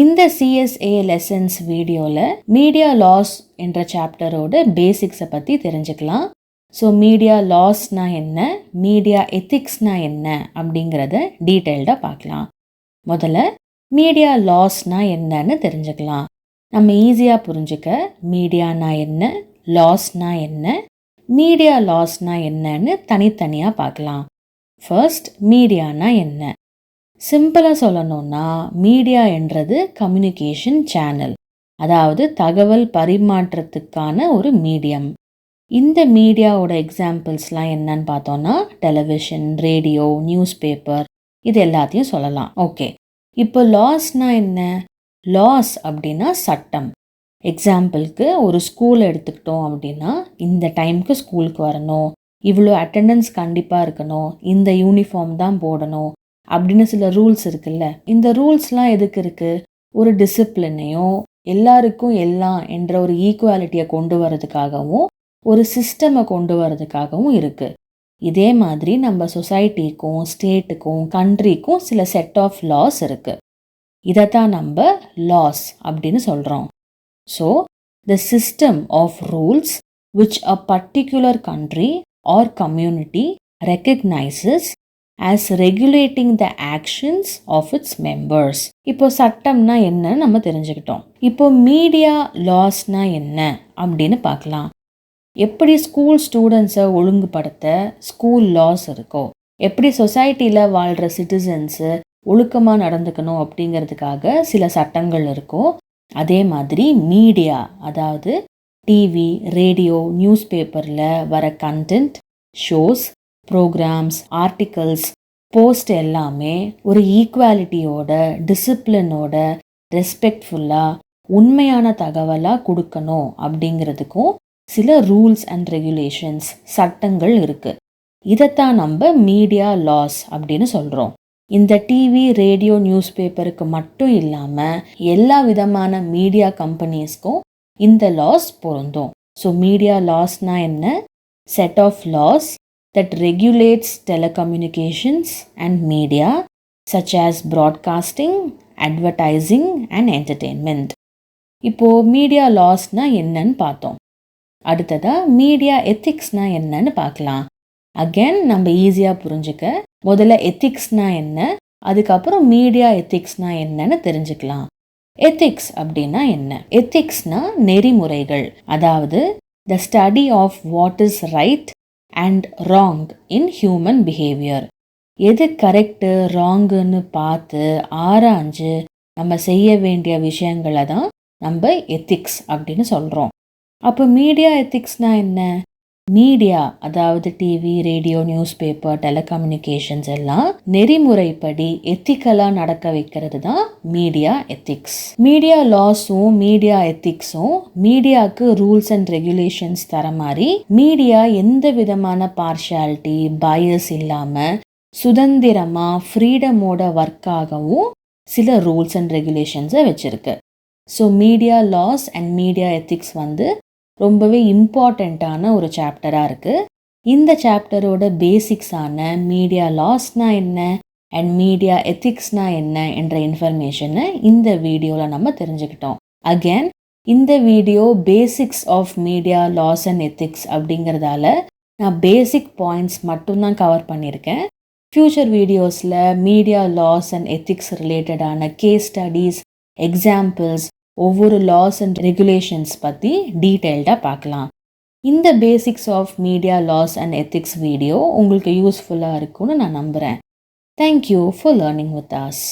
இந்த CSA lessons வீடியோவில் media laws என்ற சாப்டரோட பேசிக்ஸை பற்றி தெரிஞ்சுக்கலாம். ஸோ மீடியா லாஸ்னால் என்ன? மீடியா எத்திக்ஸ்னால் என்ன? அப்படிங்கிறத டீட்டெயில்டாக பார்க்கலாம். முதல்ல மீடியா லாஸ்னால் என்னன்னு தெரிஞ்சுக்கலாம். நம்ம ஈஸியாக புரிஞ்சுக்க மீடியானா என்ன? லாஸ்னா என்ன? மீடியா லாஸ்னா என்னன்னு தனித்தனியாக பார்க்கலாம். ஃபர்ஸ்ட் மீடியானா என்ன? சிம்பிளாக சொல்லணும்னா மீடியா என்றது கம்யூனிகேஷன் சேனல் அதாவது தகவல் பரிமாற்றத்துக்கான ஒரு மீடியம் இந்த மீடியாவோட எக்ஸாம்பிள்ஸ்லாம் என்னன்னு பார்த்தோன்னா டெலிவிஷன் ரேடியோ நியூஸ் பேப்பர் இது எல்லாத்தையும் சொல்லலாம். ஓகே இப்போ லாஸ்னா என்ன? லாஸ் அப்படின்னா சட்டம். எக்ஸாம்பிளுக்கு ஒரு ஸ்கூல் எடுத்துக்கிட்டோம் அப்படின்னா இந்த டைமுக்கு ஸ்கூலுக்கு வரணும். இவ்வளோ அட்டெண்டன்ஸ் கண்டிப்பாக இருக்கணும். இந்த யூனிஃபார்ம் தான் போடணும். அப்படின்னு சில ரூல்ஸ் இருக்குல்ல. இந்த ரூல்ஸ்லாம் எதுக்கு இருக்குது ஒரு டிசிப்ளினையும் எல்லாருக்கும் எல்லாம் என்ற ஒரு ஈக்குவாலிட்டியை கொண்டு வரதுக்காகவும் ஒரு சிஸ்டமை கொண்டு வரதுக்காகவும் இருக்குது இதே மாதிரி நம்ம சொசைட்டிக்கும் ஸ்டேட்டுக்கும் கண்ட்ரிக்கும் சில செட் ஆஃப் லாஸ் இருக்குது இதைத்தான் நம்ம லாஸ் அப்படின்னு சொல்கிறோம் so the system of rules which a particular country or community recognises as regulating the actions of its members இப்போ சட்டம்னா என்னன்னு நம்ம தெரிஞ்சுக்கிட்டோம். இப்போ மீடியா லாஸ்னா என்ன அப்படின்னு பார்க்கலாம். எப்படி ஸ்கூல் ஸ்டூடெண்ட்ஸை ஒழுங்குபடுத்த ஸ்கூல் லாஸ் இருக்கோ? எப்படி சொசைட்டியில் வாழ்கிற சிட்டிசன்ஸு ஒழுக்கமாக நடந்துக்கணும் அப்படிங்கிறதுக்காக சில சட்டங்கள் இருக்கோ அதே மாதிரி மீடியா அதாவது டிவி ரேடியோ நியூஸ் பேப்பரில் வர content shows programmes articles post எல்லாமே ஒரு ஈக்குவாலிட்டியோட டிசிப்ளினோட ரெஸ்பெக்ட்ஃபுல்லாக உண்மையான தகவலாக கொடுக்கணும் அப்படிங்கிறதுக்கும் சில ரூல்ஸ் அண்ட் ரெகுலேஷன்ஸ் சட்டங்கள் இருக்குது இதைத்தான் நம்ம மீடியா லாஸ் அப்படின்னு சொல்கிறோம் இந்த டிவி ரேடியோ நியூஸ் பேப்பருக்கு மட்டும் இல்லாமல் எல்லா விதமான மீடியா கம்பெனிஸ்க்கும் இந்த லாஸ் பொருந்தும். ஸோ மீடியா லாஸ்னால் என்ன? Set of laws that regulates telecommunications and media such as broadcasting, advertising and entertainment. இப்போ மீடியா லாஸ்னால் என்னன்னு பார்த்தோம். அடுத்ததாக மீடியா எத்திக்ஸ்னால் என்னன்னு பார்க்கலாம். அகேன் நம்ம ஈஸியாக புரிஞ்சுக்க முதல்ல எத்திக்ஸ்னால் என்ன அதுக்கப்புறம் மீடியா எத்திக்ஸ்னால் என்னன்னு தெரிஞ்சுக்கலாம். எத்திக்ஸ் அப்படின்னா என்ன? எத்திக்ஸ்னால் நெறிமுறைகள். அதாவது the study of what is right and wrong in human behaviour எது கரெக்டு ராங்குன்னு பார்த்து ஆராய்ஞ்சு நம்ம செய்ய வேண்டிய விஷயங்களை தான் நம்ம எத்திக்ஸ் அப்படின்னு சொல்கிறோம் அப்போ மீடியா எத்திக்ஸ்னால் என்ன? மீடியா அதாவது TV radio news paper telecommunications எல்லாம் நெறிமுறைப்படி எத்திக்கலாக நடக்க வைக்கிறது தான் மீடியா எத்திக்ஸ் மீடியா லாஸும் மீடியா எத்திக்ஸும் மீடியாவுக்கு ரூல்ஸ் அண்ட் ரெகுலேஷன்ஸ் தர மாதிரி மீடியா எந்த விதமான பார்ஷாலிட்டி பயஸ் இல்லாமல் சுதந்திரமாக ஃப்ரீடமோட ஒர்க்காகவும் சில ரூல்ஸ் அண்ட் ரெகுலேஷன்ஸை வச்சுருக்கு. So media laws and media ethics வந்து ரொம்பவே இம்பார்ட்டண்ட்டான ஒரு சாப்டராக இருக்குது இந்த சாப்டரோட பேசிக்ஸான மீடியா லாஸ்னா என்ன? அண்ட் மீடியா எத்திக்ஸ்னா என்ன? என்ற இன்ஃபர்மேஷனை இந்த வீடியோவில் நம்ம தெரிஞ்சுக்கிட்டோம். அகேன் இந்த video basics of media laws and ethics அப்படிங்கிறதால நான் பேசிக் பாயிண்ட்ஸ் மட்டும்தான் கவர் பண்ணியிருக்கேன். ஃப்யூச்சர் வீடியோஸில் மீடியா லாஸ் அண்ட் எத்திக்ஸ் ரிலேட்டடான கேஸ் ஸ்டடீஸ் எக்ஸாம்பிள்ஸ் ஒவ்வொரு லாஸ் அண்ட் ரெகுலேஷன்ஸ் பற்றி டீட்டெயில்டாக பார்க்கலாம். இந்த basics of media laws and ethics video உங்களுக்கு யூஸ்ஃபுல்லாக இருக்கும்னு நான் நம்புகிறேன் thank you for learning with us